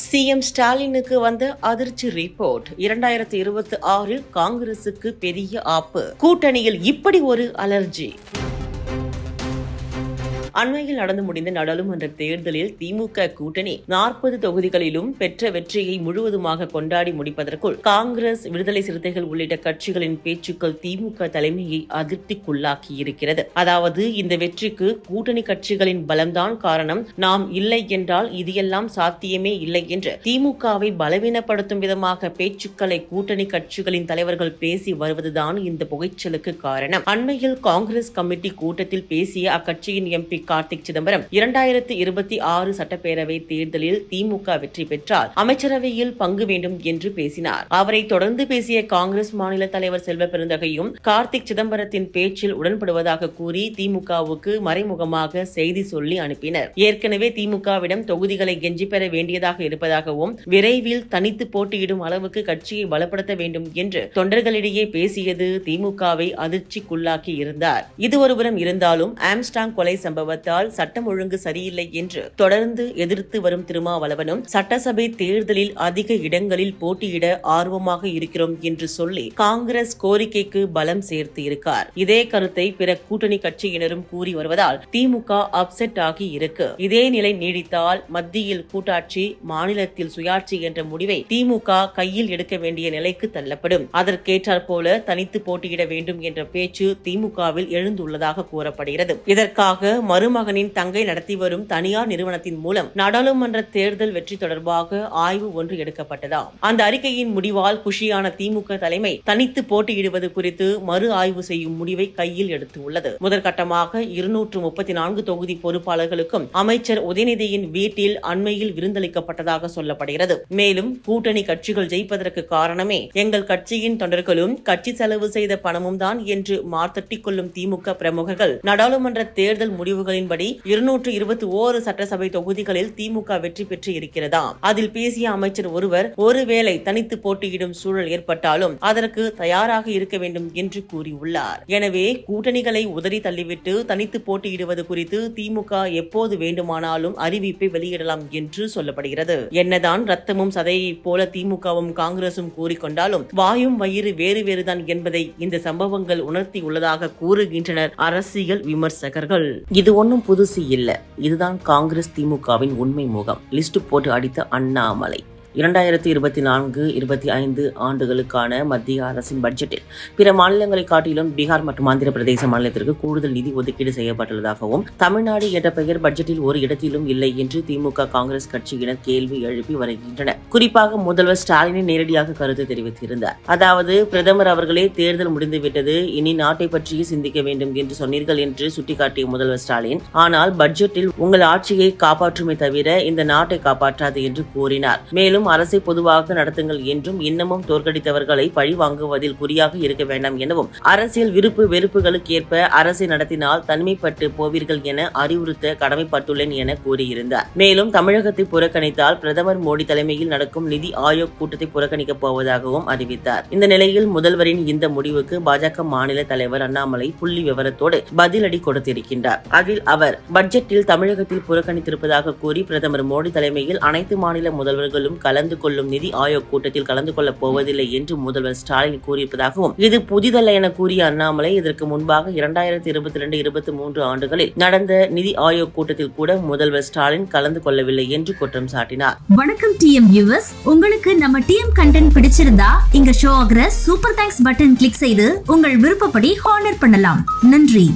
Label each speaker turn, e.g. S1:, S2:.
S1: CM ஸ்டாலினுக்கு வந்த அதிர்ச்சி ரிப்போர்ட் இரண்டாயிரத்தி இருபத்தி ஆறில் காங்கிரசுக்கு பெரிய ஆப்பு. கூட்டணியில் இப்படி ஒரு அலர்ஜி. அண்மையில் நடந்து முடிந்த நாடாளுமன்ற தேர்தலில் திமுக கூட்டணி நாற்பது தொகுதிகளிலும் பெற்ற வெற்றியை முழுவதுமாக கொண்டாடி முடிப்பதற்குள் காங்கிரஸ் விடுதலை சிறுத்தைகள் உள்ளிட்ட கட்சிகளின் பேச்சுக்கள் திமுக தலைமையை அதிருப்திக்குள்ளாக்கி இருக்கிறது அதாவது இந்த வெற்றிக்கு கூட்டணி கட்சிகளின் பலம்தான் காரணம். நாம் இல்லை என்றால் இது எல்லாம் சாத்தியமே இல்லை என்று திமுகவை பலவீனப்படுத்தும் விதமாக பேச்சுக்களை கூட்டணி கட்சிகளின் தலைவர்கள் பேசி வருவதுதான் இந்த புகைச்சலுக்கு காரணம். அண்மையில் காங்கிரஸ் கமிட்டி கூட்டத்தில் பேசிய அக்கட்சியின் எம்பி கார்த்திக் சிதம்பரம். இரண்டாயிரத்தி இருபத்தி ஆறு சட்டப்பேரவை தேர்தலில் திமுக வெற்றி பெற்றால் அமைச்சரவையில் பங்கு வேண்டும் என்று பேசினார். அவரை தொடர்ந்து பேசிய காங்கிரஸ் மாநில தலைவர் செல்வ பெருந்தகையும் கார்த்திக் சிதம்பரத்தின் பேச்சில் உடன்படுவதாக கூறி திமுகவுக்கு மறைமுகமாக செய்தி சொல்லி அனுப்பினர். ஏற்கனவே திமுகவிடம் தொகுதிகளை கெஞ்சி பெற வேண்டியதாக இருப்பதாகவும் விரைவில் தனித்து போட்டியிடும் அளவுக்கு கட்சியை பலப்படுத்த வேண்டும் என்று தொண்டர்களிடையே பேசியது திமுகவை அதிர்ச்சிக்குள்ளாக்கி இருந்தார் இது ஒருபுறம் இருந்தாலும் ஆம்ஸ்டாங் கொலை சம்பவம் சம்பவத்தால் சட்டம் ஒழுங்கு சரியில்லை என்று தொடர்ந்து எதிர்த்து வரும் திருமாவளவனும் சட்டசபை தேர்தலில் அதிக இடங்களில் போட்டியிட ஆர்வமாக இருக்கிறோம் என்று சொல்லி காங்கிரஸ் கோரிக்கைக்கு பலம் சேர்த்து இருக்கார் இதே கருத்தை பிற கூட்டணி கட்சியினரும் கூறி வருவதால் திமுக அப்செட் ஆகி இருக்கு. இதே நிலை நீடித்தால் மத்தியில் கூட்டாட்சி மாநிலத்தில் சுயாட்சி என்ற முடிவை திமுக கையில் எடுக்க வேண்டிய நிலைக்கு தள்ளப்படும். அதற்கேற்றாற் போல தனித்து போட்டியிட வேண்டும் என்ற பேச்சு திமுகவில் எழுந்துள்ளதாக கூறப்படுகிறது. இதற்காக மருமகனின் தங்கை நடத்தி வரும் தனியார் நிறுவனத்தின் மூலம் நாடாளுமன்ற தேர்தல் வெற்றி தொடர்பாக ஆய்வு ஒன்று எடுக்கப்பட்டதாம். அந்த அறிக்கையின் முடிவால் குஷியான திமுக தலைமை தனித்து போட்டியிடுவது குறித்து மறு ஆய்வு செய்யும் முடிவை கையில் எடுத்துள்ளது. முதற்கட்டமாக இருநூற்று முப்பத்தி நான்கு தொகுதி பொறுப்பாளர்களுக்கும் அமைச்சர் உதயநிதியின் வீட்டில் அண்மையில் விருந்தளிக்கப்பட்டதாக சொல்லப்படுகிறது. மேலும் கூட்டணி கட்சிகள் ஜெயிப்பதற்கு காரணமே எங்கள் கட்சியின் தொண்டர்களும் கட்சி செலவு செய்த பணமும் தான் என்று மார்த்தட்டிக் கொள்ளும் திமுக பிரமுகர்கள் நாடாளுமன்ற தேர்தல் முடிவுகள் முடிவுகளின்படி இருநூற்று இருபத்தி ஓரு சட்டசபை தொகுதிகளில் திமுக வெற்றி பெற்று இருக்கிறதாம் அதில் பேசிய அமைச்சர் ஒருவர் ஒருவேளை தனித்து போட்டியிடும் சூழல் ஏற்பட்டாலும் அதற்கு தயாராக இருக்க வேண்டும் என்று கூறியுள்ளார். எனவே கூட்டணிகளை உதறி தள்ளிவிட்டு தனித்து போட்டியிடுவது குறித்து திமுக எப்போது வேண்டுமானாலும் அறிவிப்பை வெளியிடலாம் என்று சொல்லப்படுகிறது. என்னதான் ரத்தமும் சதையைப் போல திமுகவும் காங்கிரசும் கூறிக்கொண்டாலும் வாயும் வயிறு வேறு வேறுதான் என்பதை இந்த சம்பவங்கள் உணர்த்தியுள்ளதாக கூறுகின்றனர் அரசியல் விமர்சகர்கள். இது ஒன்றும் புதுசு இல்லை. இதுதான் காங்கிரஸ் திமுகவின் உண்மை முகம். லிஸ்ட் போட்டு அடித்த அண்ணாமலை. இரண்டாயிரத்தி இருபத்தி நான்கு இருபத்தி ஐந்து ஆண்டுகளுக்கான மத்திய அரசின் பட்ஜெட்டில் பிற மாநிலங்களை காட்டிலும் பீகார் மற்றும் ஆந்திர பிரதேச மாநிலத்திற்கு கூடுதல் நிதி ஒதுக்கீடு செய்யப்பட்டுள்ளதாகவும் தமிழ்நாடு என்ற பெயர் பட்ஜெட்டில் ஒரு இடத்திலும் இல்லை என்று திமுக காங்கிரஸ் கட்சியினர் கேள்வி எழுப்பி வருகின்றனர். குறிப்பாக முதல்வர் ஸ்டாலினை நேரடியாக கருத்து தெரிவித்திருந்தார். அதாவது பிரதமர் அவர்களே தேர்தல் முடிந்துவிட்டது இனி நாட்டை பற்றியே சிந்திக்க வேண்டும் என்று சொன்னீர்கள் என்று சுட்டிக்காட்டிய முதல்வர் ஸ்டாலின் ஆனால் பட்ஜெட்டில் உங்கள் ஆட்சியை காப்பாற்றுமே தவிர இந்த நாட்டை காப்பாற்றாது என்று கூறினார். மேலும் அரசை பொதுவாக நடத்துங்கள் என்றும் இன்னமும் தோற்கடித்தவர்களை பழி வாங்குவதில் குறியாக இருக்க வேண்டாம் எனவும் அரசியல் விருப்பு வெறுப்புகளுக்கு ஏற்ப அரசை நடத்தினால் தனிமைப்பட்டு போவீர்கள் என அறிவுறுத்த கடமைப்பட்டுள்ளேன் என கூறியிருந்தார். மேலும் தமிழகத்தை புறக்கணித்தால் பிரதமர் மோடி தலைமையில் நடக்கும் நிதி ஆயோக் கூட்டத்தை புறக்கணிக்கப் போவதாகவும் அறிவித்தார். இந்த நிலையில் முதல்வரின் இந்த முடிவுக்கு பாஜக மாநில தலைவர் அண்ணாமலை புள்ளி விவரத்தோடு பதிலடி கொடுத்திருக்கின்றார். அதில் அவர் பட்ஜெட்டில் தமிழகத்தில் புறக்கணித்திருப்பதாக கூறி பிரதமர் மோடி தலைமையில் அனைத்து மாநில முதல்வர்களும் கலந்து கொள்ளும் நிதி ஆயோக் கூட்டத்தில் கலந்து கொள்ளப் போவதில்லை என்று முதல்வர் ஸ்டாலின் கூறியிருப்பதாகவும் இது புதிதல்ல என கூறிய அண்ணாமலை இதற்கு முன்பாக இரண்டாயிரத்தி இருபத்தி ரெண்டு இருபத்தி மூன்று ஆண்டுகளில் நடந்த நிதி ஆயோக் கூட்டத்தில் கூட முதல்வர் ஸ்டாலின் கலந்து கொள்ளவில்லை என்று குற்றம் சாட்டினார்.
S2: வணக்கம் டிஎம் வியூவர்ஸ் உங்களுக்கு நம்ம டிஎம் கண்டென்ட் பிடிச்சிருந்தா இங்க ஷோ ஆகிற சூப்பர் தேங்க்ஸ் பட்டன் கிளிக் செய்து உங்கள் விருப்பப்படி ஹானர் பண்ணலாம். நன்றி.